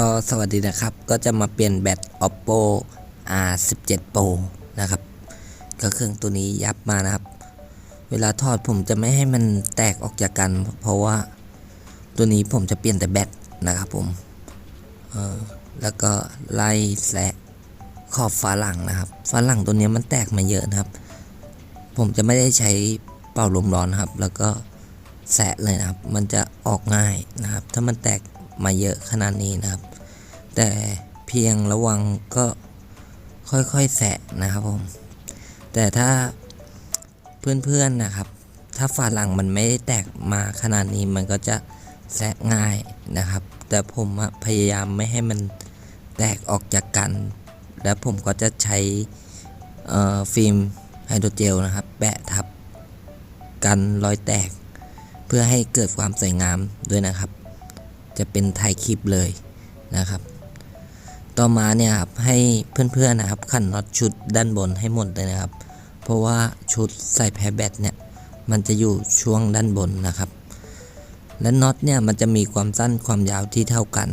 ก็สวัสดีนะครับ ก็จะมาเปลี่ยนแบต oppo r17 pro นะครับ ก็เครื่องตัวนี้ยับมานะครับ เวลาถอดผมจะไม่ให้มันแตกออกจากกัน เพราะว่าตัวนี้ผมจะเปลี่ยนแต่แบตนะครับผมเออแล้วก็ไล่แสะขอบฝาหลังนะครับฝาหลังตัวนี้มันแตกมาเยอะนะครับ ผมจะไม่ได้ใช้เป่าลมร้อนนครับ แล้วก็แสะเลยนะครับ มันจะออกง่ายนะครับ ถ้ามันแตก มาเยอะขนาดนี้นะครับ แต่เพียงระวังก็ค่อยๆแสะนะครับผม แต่ถ้าเพื่อนๆนะครับ ถ้าฝาหลังมันไม่ได้แตกมาขนาดนี้มันก็จะแสะง่ายนะครับ แต่ผมพยายามไม่ให้มันแตกออกจากกัน และผมก็จะใช้ฟิล์มไฮโดรเจลนะครับ แปะทับกันรอยแตก เพื่อให้เกิดความสวยงามด้วยนะครับ จะเป็นไทยคลิปเลยนะครับ ต่อมาเนี่ยครับให้เพื่อนๆนะครับขันน็อตชุดด้านบนให้หมดเลยนะครับ เพราะว่าชุดใส่แพรแบตเนี่ยมันจะอยู่ช่วงด้านบนนะครับ และน็อตเนี่ยมันจะมีความสั้นความยาวที่เท่ากัน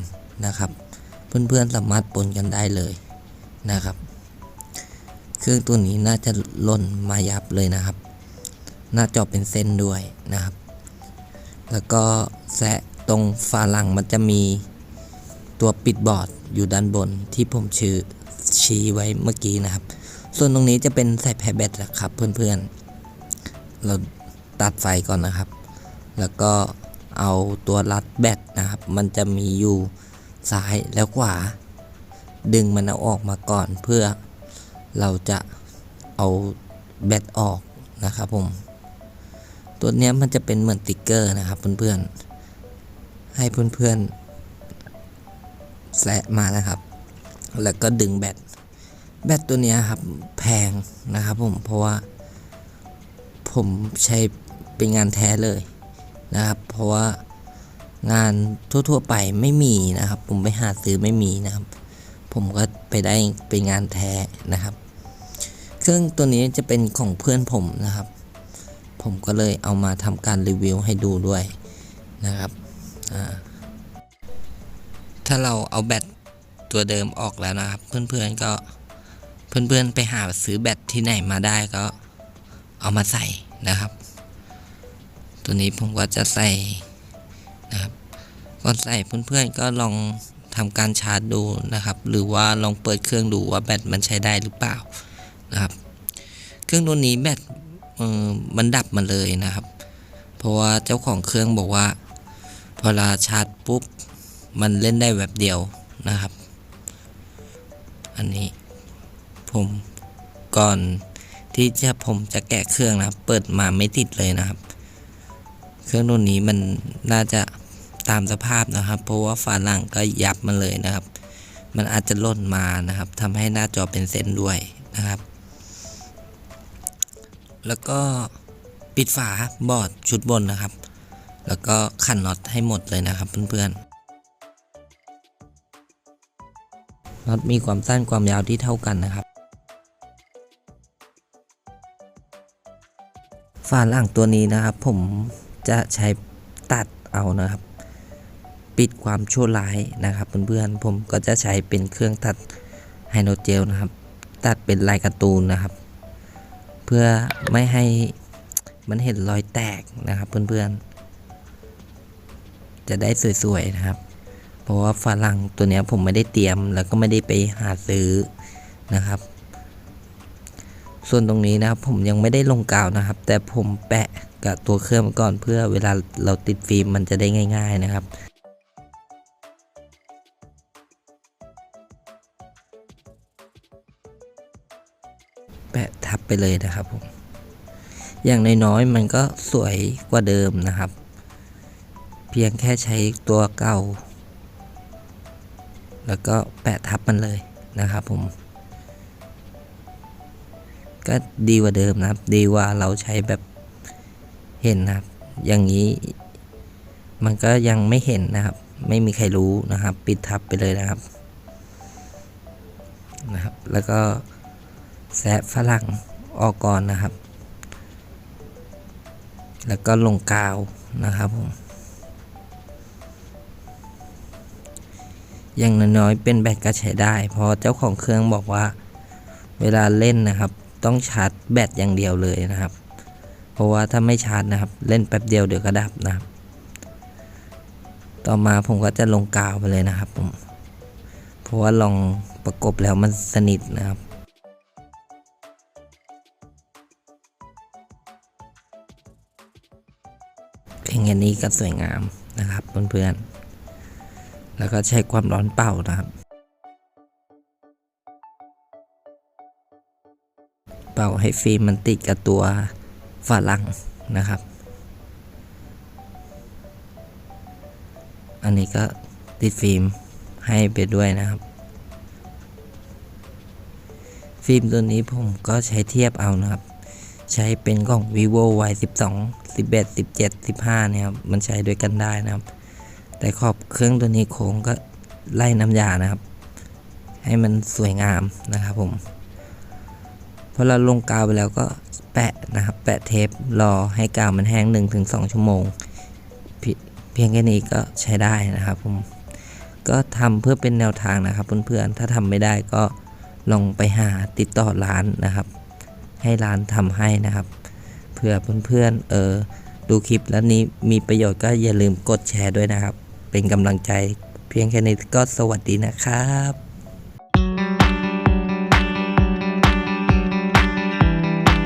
นะครับ เพื่อนๆสามารถปนกันได้เลยนะครับ เครื่องตัวนี้น่าจะล่นมายับเลยนะครับ หน้าจอเป็นเส้นด้วยนะครับ แล้วก็แสะ ตรงฝาหลังมันจะมีตัวปิดบอร์ดอยู่ด้านบนที่ผมชื่อชี้ไว้เมื่อกี้นะครับ ส่วนตรงนี้จะเป็นใส่แพรแบตนะครับเพื่อนๆ เราตัดไฟก่อนนะครับ แล้วก็เอาตัวรัดแบตนะครับ มันจะมีอยู่ซ้ายแล้วขวา ดึงมันเอาออกมาก่อนเพื่อเราจะเอาแบตออกนะครับผม ตัวนี้มันจะเป็นเหมือนติ๊กเกอร์นะครับเพื่อนๆ ให้เพื่อนๆแสะมานะครับ แล้วก็ดึงแบตแบตตัวนี้ครับแพงนะครับผมเพราะว่าผมใช้เป็นงานแท้เลยนะครับ เพราะว่างานทั่วๆไปไม่มีนะครับ ผมไปหาซื้อไม่มีนะครับ ผมก็ไปได้เป็นงานแท้นะครับ เครื่องตัวนี้จะเป็นของเพื่อนผมนะครับ ผมก็เลยเอามาทำการรีวิวให้ดูด้วยนะครับ ถ้าเราเอาแบตตัวเดิมออกแล้วนะครับ เพื่อนๆก็เพื่อนๆไปหาซื้อแบตที่ไหนมาได้ก็เอามาใส่นะครับ ตัวนี้ผมก็จะใส่นะครับก่อนใส่เพื่อนๆก็ลองทำการชาร์จดูนะครับ หรือว่าลองเปิดเครื่องดูว่าแบตมันใช้ได้หรือเปล่านะครับ เครื่องตัวนี้แบตมันดับมาเลยนะครับ เพราะว่าเจ้าของเครื่องบอกว่า พอเราชาร์จปุ๊บ มันเล่นได้แบบเดียวนะครับ อันนี้ผมก่อนที่จะผมจะแกะเครื่องนะเปิดมาไม่ติดเลยนะครับ เครื่องตัวนี้มันน่าจะตามสภาพนะครับ เพราะว่าฝาหลังก็ยับมาเลยนะครับ มันอาจจะล่นมานะครับทำให้หน้าจอเป็นเส้นด้วยนะครับ แล้วก็ปิดฝาบอร์ดชุดบนนะครับ แล้วก็ขันน็อตให้หมดเลยนะครับเพื่อนๆ น็อตมีความสั้นความยาวที่เท่ากันนะครับ ฝาหลังตัวนี้นะครับ ผมจะใช้ตัดเอานะครับ ปิดความชั่วร้ายนะครับเพื่อนๆ ผมก็จะใช้เป็นเครื่องตัดไฮโดรเจลนะครับ ตัดเป็นลายการ์ตูนนะครับ เพื่อไม่ให้มันเห็นรอยแตกนะครับเพื่อนๆ จะได้สวยๆนะครับ เพราะว่าฝรั่งตัวนี้ผมไม่ได้เตรียมแล้วก็ไม่ได้ไปหาซื้อนะครับ ส่วนตรงนี้นะครับผมยังไม่ได้ลงกาวนะครับ แต่ผมแปะกับตัวเครื่องก่อนเพื่อเวลาเราติดฟิล์มมันจะได้ง่าย ๆนะครับแปะทับไปเลยนะครับผม อย่างน้อยๆมันก็สวยกว่าเดิมนะครับ เพียงแค่ใช้ตัวเก่า แล้วก็แปะทับมันเลยนะครับผม ก็ดีกว่าเดิมนะครับ ดีกว่าเราใช้แบบเห็นนะครับ อย่างนี้มันก็ยังไม่เห็นนะครับ ไม่มีใครรู้นะครับ ปิดทับไปเลยนะครับนะครับ แล้วก็แซะฝรั่งออกก่อนนะครับ แล้วก็ลงกาวนะครับผม อย่างน้อยๆเป็นแบตก็ใช้ได้เพราะเจ้าของเครื่องบอกว่า เวลาเล่นนะครับ ต้องชาร์จแบตอย่างเดียวเลยนะครับ เพราะว่าถ้าไม่ชาร์จนะครับ เล่นแป๊บเดียวเดี๋ยวก็ดับนะครับ ต่อมาผมก็จะลงกาวไปเลยนะครับผมเพราะว่าลองประกบแล้วมันสนิทนะครับเพียงแค่นี้ก็สวยงามนะครับเพื่อนๆ แล้วก็ใช้ความร้อนเป่านะครับ เป่าให้ฟิล์มมันติดกับตัวฝาลังนะครับ อันนี้ก็ติดฟิล์มให้ไปด้วยนะครับ ฟิล์มตัวนี้ผมก็ใช้เทียบเอานะครับใช้เป็นของ vivo y 12 11 17 15เนี่ยครับ มันใช้ด้วยกันได้นะครับ แต่ขอบเครื่องตัวนี้โค้งก็ไล่น้ำยานะครับ ให้มันสวยงามนะครับผมพอเราลงกาวไปแล้วก็แปะนะครับ แปะเทปรอให้กาวมันแห้ง 1-2 ชั่วโมงเพียงแค่นี้ก็ใช้ได้นะครับผมก็ทำเพื่อเป็นแนวทางนะครับเพื่อนๆ ถ้าทำไม่ได้ก็ลองไปหาติดต่อร้านนะครับ ให้ร้านทำให้นะครับ เพื่อเพื่อนๆเออดูคลิปแล้วนี้มีประโยชน์ก็อย่าลืมกดแชร์ด้วยนะครับ เป็นกำลังใจ เพียงแค่นี้ก็สวัสดีนะครับ